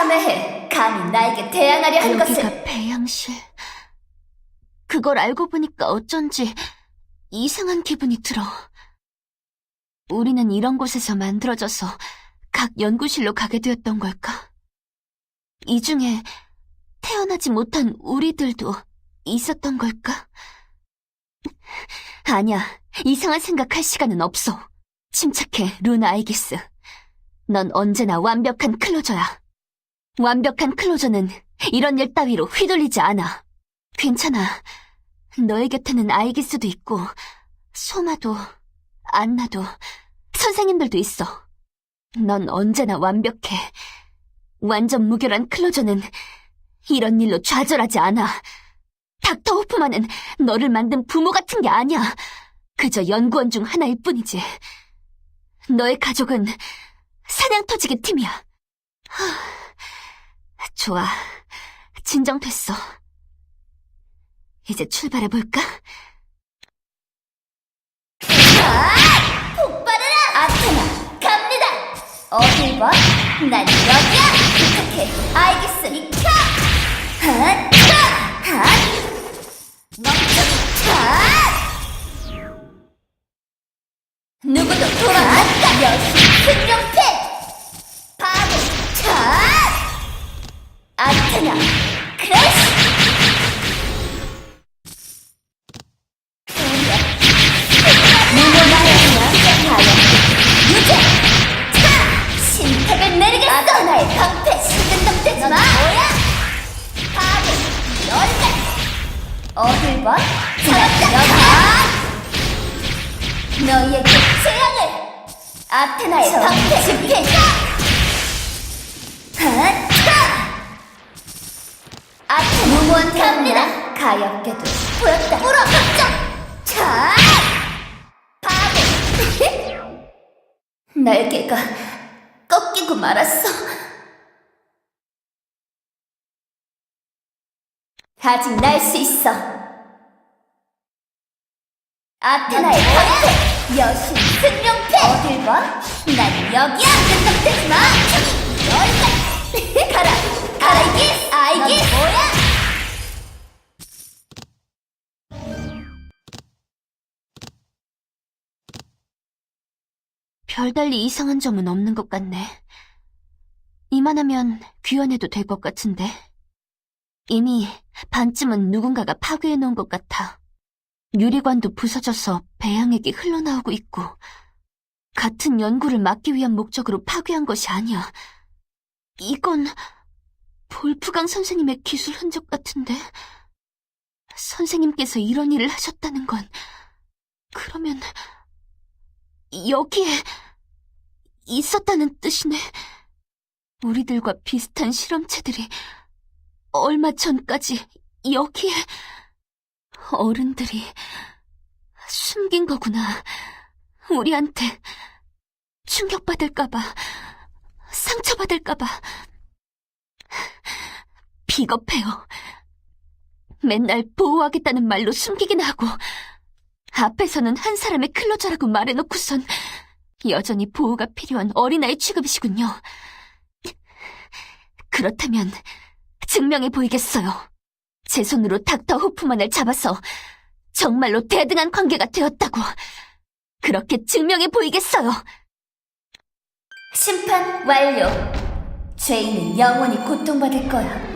참회해. 감히 나에게 대항하려 한 것을. 여기가 배양실. 그걸 알고 보니까 어쩐지 이상한 기분이 들어. 우리는 이런 곳에서 만들어져서 각 연구실로 가게 되었던 걸까? 이 중에 태어나지 못한 우리들도 있었던 걸까? 아니야, 이상한 생각할 시간은 없어. 침착해, 루나 아이기스. 넌 언제나 완벽한 클로저야. 완벽한 클로저는 이런 일 따위로 휘둘리지 않아. 괜찮아. 너의 곁에는 아이기스도 있고, 소마도, 안나도, 선생님들도 있어. 넌 언제나 완벽해. 완전 무결한 클로저는 이런 일로 좌절하지 않아. 닥터 호프만은 너를 만든 부모 같은 게 아니야. 그저 연구원 중 하나일 뿐이지. 너의 가족은 사냥터지기 팀이야. 하, 좋아. 진정됐어. 이제 출발해볼까? 폭발해라! 아테나, 갑니다! 어딜 봐? 난 여기야! 부탁해, 알겠어, 비켜! 핫! 차! 핫! 멍청이, 차! 누구도 돌아왔다! 여신 크래쉬! 무모나였나? 과연 유재! 차! 신탁을 내리겠어! 아테나의 방패! 시근덕대지 마! 뭐야? 바보! 열매! 어딜 봐? 잡았다! 여기! 너희에게 재앙을! 아테나의 방패! 집회! 하! 아테나 무모한 갑니다! 가엽게도 보였다! 불어! 확정! 차! 바보! 날개가 꺾이고 말았어. 아직 날 수 있어. 아테나의 방패! 여신 승용패! 어딜 봐? 난 여기야! 끈덕대지 마! 가라! 가라, 뭐야? 별달리 이상한 점은 없는 것 같네. 이만하면 귀환해도 될 것 같은데. 이미 반쯤은 누군가가 파괴해 놓은 것 같아. 유리관도 부서져서 배양액이 흘러나오고 있고, 같은 연구를 막기 위한 목적으로 파괴한 것이 아니야. 이건 볼프강 선생님의 기술 흔적 같은데. 선생님께서 이런 일을 하셨다는 건, 그러면, 여기에 있었다는 뜻이네. 우리들과 비슷한 실험체들이 얼마 전까지 여기에 어른들이 숨긴 거구나. 우리한테 충격받을까봐, 상처받을까봐. 비겁해요. 맨날 보호하겠다는 말로 숨기긴 하고, 앞에서는 한 사람의 클로저라고 말해놓고선 여전히 보호가 필요한 어린아이 취급이시군요. 그렇다면 증명해 보이겠어요. 제 손으로 닥터 호프만을 잡아서 정말로 대등한 관계가 되었다고. 그렇게 증명해 보이겠어요. 심판 완료. 죄인은 영원히 고통받을 거야.